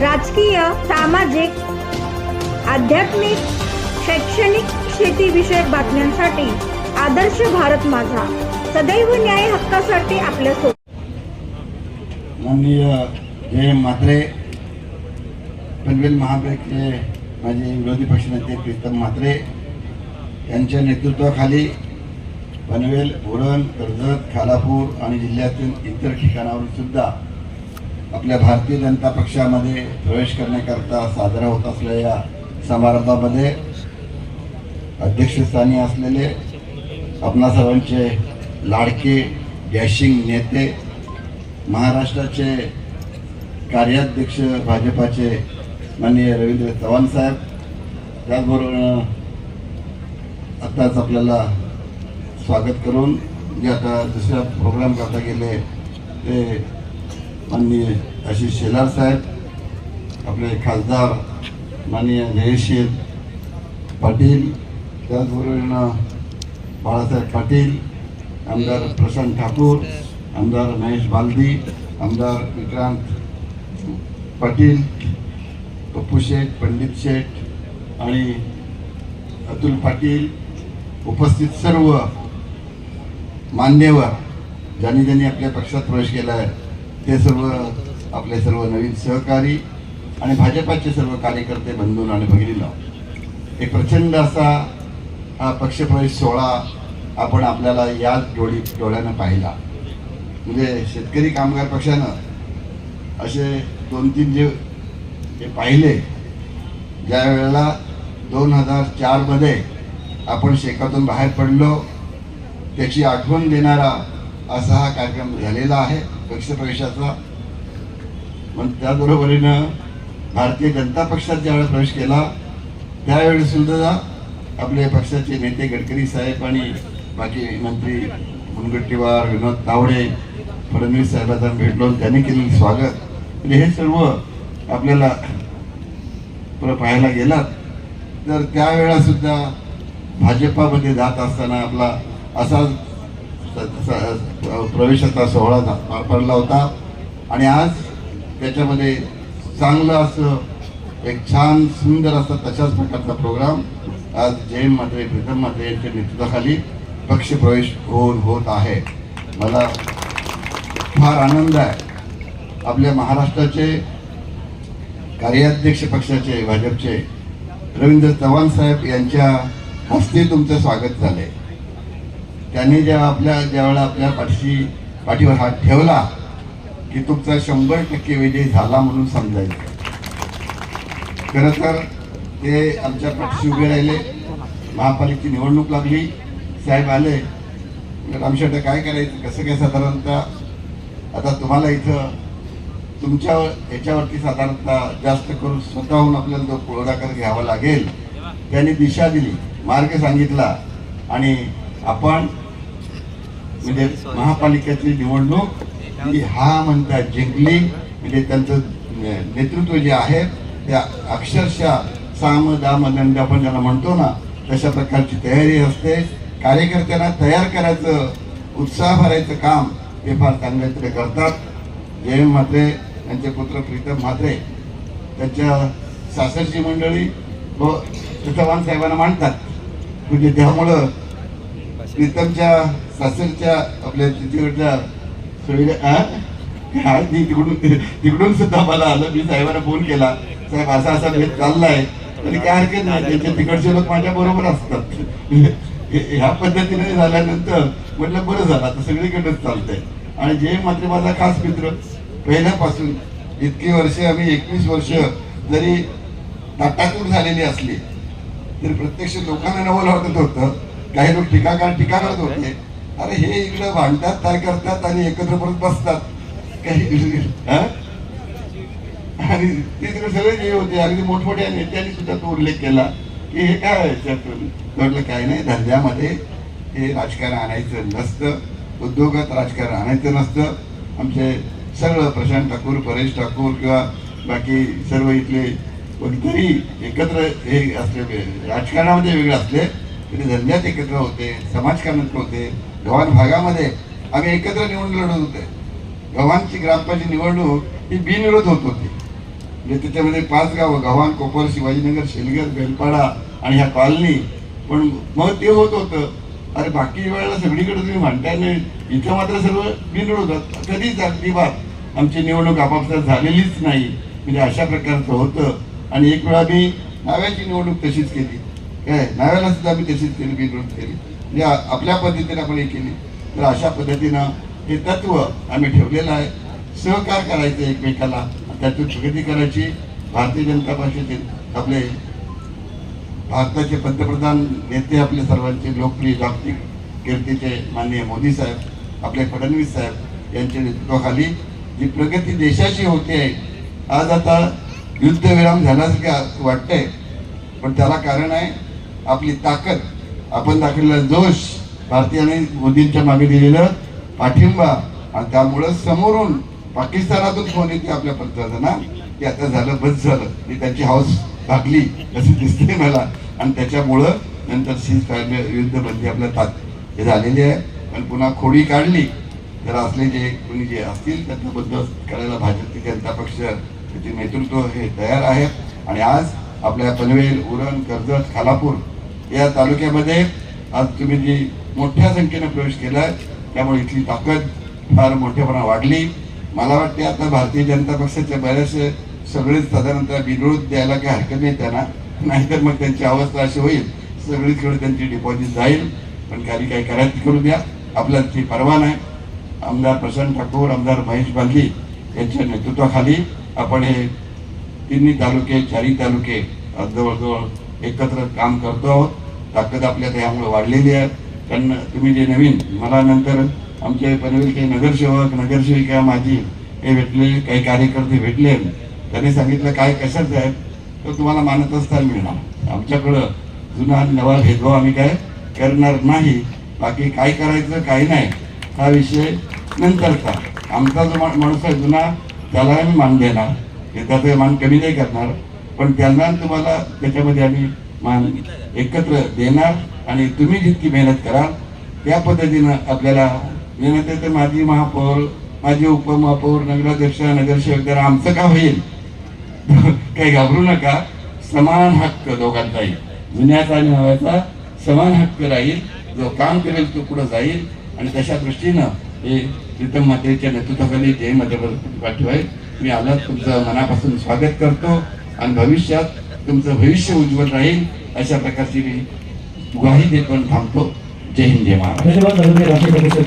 राजकीय सामाजिक आध्यात्मिक शैक्षणिक शेतीविषयक बातम्यांसाठी आदर्श भारत माझा. सदैव न्याय हक्कासाठी आपल्यासोबत माननीय जय म्हात्रे पनवेल महापालिकेचे माझे विरोधी पक्षनेते प्रीतम म्हात्रे यांच्या नेतृत्वाखाली पनवेल उरण कर्जत खालापूर आणि जिल्ह्यातील इतर ठिकाणावरून सुद्धा आपल्या भारतीय जनता पक्षामध्ये प्रवेश करण्याकरता साजरा होत असलेल्या समारंभामध्ये अध्यक्षस्थानी असलेले आपणा सर्वांचे लाडके डॅशिंग नेते महाराष्ट्राचे कार्याध्यक्ष भाजपाचे माननीय रवींद्र चव्हाण साहेब त्याचबरोबर आत्ताच आपल्याला स्वागत करून जे आता दुसऱ्या प्रोग्राम करता गेले ते माननीय आशिष शेलार साहेब आपले खासदार माननीय जयशील पाटील त्याचबरोबर बाळासाहेब पाटील आमदार प्रशांत ठाकूर आमदार महेश बालदी आमदार विक्रांत पाटील पप्पू शेठ पंडित शेठ आणि अतुल पाटील उपस्थित सर्व मान्यवर ज्यांनी ज्यांनी आपल्या पक्षात प्रवेश केला आहे. ते सर्व आपले सर्व नवीन सहकारी आणि भाजपाचे सर्व कार्यकर्ते बंधून आणि भगिनीला एक प्रचंड असा हा पक्षप्रवेश सोहळा आपण आपल्याला याच डोळी डोळ्यानं पाहिला. म्हणजे शेतकरी कामगार पक्षानं असे दोन तीन जे हे पाहिले ज्या वेळेला दोन हजार चारमध्ये आपण शेकातून बाहेर पडलो त्याची आठवण देणारा असा हा कार्यक्रम झालेला आहे. पक्षप्रवेशाचा. पण त्याचबरोबरीनं भारतीय जनता पक्षात ज्यावेळेस प्रवेश केला त्यावेळी सुद्धा आपले पक्षाचे नेते गडकरी साहेब आणि बाकी मंत्री मुनगट्टीवार विनोद तावडे फडणवीस साहेबांना भेटलो त्यांनी केलेलं स्वागत. म्हणजे हे सर्व आपल्याला पुढं पाहायला गेलात. तर त्यावेळा सुद्धा भाजपामध्ये जात असताना आपला असा प्रवेशाचा सोहळा पार पडला होता. आणि आज त्याच्यामध्ये चांगलं असं एक छान सुंदर असा तशाच प्रकारचा प्रोग्राम आज जयंत म्हात्रे प्रीतम म्हात्रे यांच्या नेतृत्वाखाली पक्षप्रवेश होऊन होत आहे. मला फार आनंद आहे. आपल्या महाराष्ट्राचे कार्याध्यक्ष पक्षाचे भाजपचे रवींद्र चव्हाण साहेब यांच्या हस्ते तुमचं स्वागत झालंय. त्यांनी जेव्हा आपल्या ज्यावेळेला आपल्या पाठीशी पाठीवर हात ठेवला की तुमचा शंभर टक्के विजय झाला म्हणून समजायचं. खरं तर ते आमच्या पाठीशी उभे राहिले महापालिकेची निवडणूक लागली साहेब आले. रामशेठ काय करायचं कसं काय साधारणतः? आता तुम्हाला इथं तुमच्या याच्यावरती साधारणतः जास्त करून स्वतःहून आपल्याला जो पुढाकार घ्यावा लागेल त्यांनी दिशा दिली मार्ग सांगितला. आणि आपण म्हणजे महापालिकेतली निवडणूक ही हा म्हणतात जिंकली म्हणजे त्यांचं नेतृत्व जे आहे त्या अक्षरशः साम दाम दंड आपण ज्याला म्हणतो ना तशा प्रकारची तयारी असते. कार्यकर्त्यांना तयार करायचं उत्साह भरायचं काम हे फार चांगल्या तरी करतात. जयंत म्हात्रे यांचे पुत्र प्रीतम म्हात्रे त्यांच्या सासरची मंडळी व चव्हाण साहेबांना मांडतात म्हणजे त्यामुळं प्रीतमच्या सासरच्या आपल्या तिकडच्या सोयीला तिकडून तिकडून सुद्धा मला आलं. मी साहेबांना फोन केला. साहेब असा असा भेद चाललाय. तरी काय हरकत नाही. त्यांचे तिकडचे लोक माझ्या बरोबर असतात. ह्या पद्धतीने झाल्यानंतर म्हटलं बरं झालं. आता सगळीकडेच चालतंय. आणि जे मात्र माझा खास मित्र पहिल्यापासून इतकी वर्ष आम्ही एकवीस वर्ष जरी ताटातूर झालेली असली तरी प्रत्यक्ष लोकांना नवल वाटत होतं. काही लोक टीकाकार टीका करत होते. अरे हे इकडं भांडतात काय करतात आणि एकत्र परत बसतात. काही आणि ते तिकडे सगळे जे होते. अगदी मोठमोठ्या नेत्यांनी सुद्धा तो उल्लेख केला की हे काय म्हटलं काय नाही धंद्यामध्ये हे राजकारण आणायचं नसतं. उद्योगात राजकारण आणायचं नसतं. आमचे सगळं प्रशांत ठाकूर परेश ठाकूर किंवा बाकी सर्व इथले कोणतरी एकत्र हे असले राजकारणामध्ये वेगळे असले तरी धंद्यात एकत्र होते समाजकारणात होते. गव्हाण भागामध्ये आम्ही एकत्र निवडणूक लढत होते. गव्हाणची ग्रामपंचायत निवडणूक ही बिनविरोध होत होती. म्हणजे त्याच्यामध्ये पाच गावं गव्हाण कोपर शिवाजीनगर शेलगर बेलपाडा आणि ह्या कॉलनी. पण मग ते होत होतं. अरे बाकी वेळेला सगळीकडे तुम्ही म्हणताय नाही. इथं मात्र सर्व बिनविरोधात कधीच अगदी बात आमची निवडणूक आपापसात झालेलीच नाही. म्हणजे अशा प्रकारचं होतं. आणि एक वेळा मी नाव्याची निवडणूक तशीच केली. काय? नाव्याला सुद्धा आम्ही तशीच केली बिनविरोध केली. या आपल्या पद्धतीने आपण हे केली. तर अशा पद्धतीनं हे तत्व आम्ही ठेवलेलं आहे. सहकार करायचं एकमेकाला. त्यातून प्रगती करायची. भारतीय जनता पक्षाचे आपले भारताचे पंतप्रधान नेते आपले सर्वांचे लोकप्रिय जागतिक कीर्तीचे माननीय मोदी साहेब आपले फडणवीस साहेब यांच्या नेतृत्वाखाली जी प्रगती देशाची होते आहे आज आता युद्धविराम झाल्यासारखं वाटतंय. पण त्याला कारण आहे आपली ताकद. आपण दाखवलेला जोश भारतीयांनी मोदींच्या मागे दिलेलं पाठिंबा आणि त्यामुळं समोरून पाकिस्तानातून फोन येते आपल्या पंतप्रधाना की आता झालं बस झालं. ही त्यांची हाऊस भागली असं दिसते मला. आणि त्याच्यामुळं नंतर सीज फायर युद्ध बंदी आपल्या तात हे झालेली आहे. पण पुन्हा खोडी काढली तर असले जे कोणी जे असतील त्यांना बंदोबस्त करायला भाजपची जनता पक्ष त्याचे नेतृत्व हे तयार आहेत आणि आज आपल्या पनवेल उरण कर्जत खालापूर या तालुक्यामध्ये आज तुम्ही जी मोठ्या संख्येनं प्रवेश केला त्यामुळे इथली ताकद फार मोठ्यापणा वाढली. मला वाटते आता भारतीय जनता पक्षाच्या बऱ्याचशे सगळेच साधारणतः विरोध द्यायला काही हरकत नाही त्यांना. नाहीतर मग त्यांची अवस्था अशी होईल. सगळीकडे त्यांची डिपॉझिट जाईल. पण काही काही करायची करू द्या. आपल्याला ती परवा नाही आमदार प्रशांत ठाकूर आमदार महेश बांधली यांच्या नेतृत्वाखाली आपण हे तिन्ही तालुके चारही तालुके आज जवळजवळ एकत्र काम करतो आहोत. ताकद आपल्या त्यामुळे वाढलेली आहे. कारण तुम्ही जे नवीन मला नंतर आमचे पनवेलचे नगरसेवक नगरसेविका माझी हे भेटले काही कार्यकर्ते भेटले. त्यांनी सांगितलं काय कशाचं आहे? तर तुम्हाला मानतस्थान मिळणार. आमच्याकडं जुना आणि नवा भेदभाव आम्ही काय करणार नाही. बाकी काय करायचं काही नाही हा विषय नंतरचा. आमचा जो माणूस आहे जुना त्याला आम्ही मान देणार. ते त्याचं मान कमी नाही करणार. पण त्यांना तुम्हाला त्याच्यामध्ये आम्ही मान एकत्र देणार आणि तुम्ही जितकी मेहनत कराल त्या पद्धतीनं आपल्याला मेहनत आहे तर माझी महापौर माझी उपमहापौर नगराध्यक्ष नगरसेवक जरा आमचं का होईल काही घाबरू नका. समान हक्क दोघांचाही जुन्याचा आणि हव्याचा समान हक्क राहील. जो काम करेल तो पुढे जाईल. आणि तशा दृष्टीनं हे प्रीतम मातेच्या नेतृत्वाखाली जय मध्यप्रदेश पाठीव मी आलं तुमचं मनापासून स्वागत करतो. आणि भविष्यात तुमचं भविष्य उज्ज्वल राहील अशा प्रकारची मी ग्वाही देत पण थांबतो. जय हिंद जय महाराज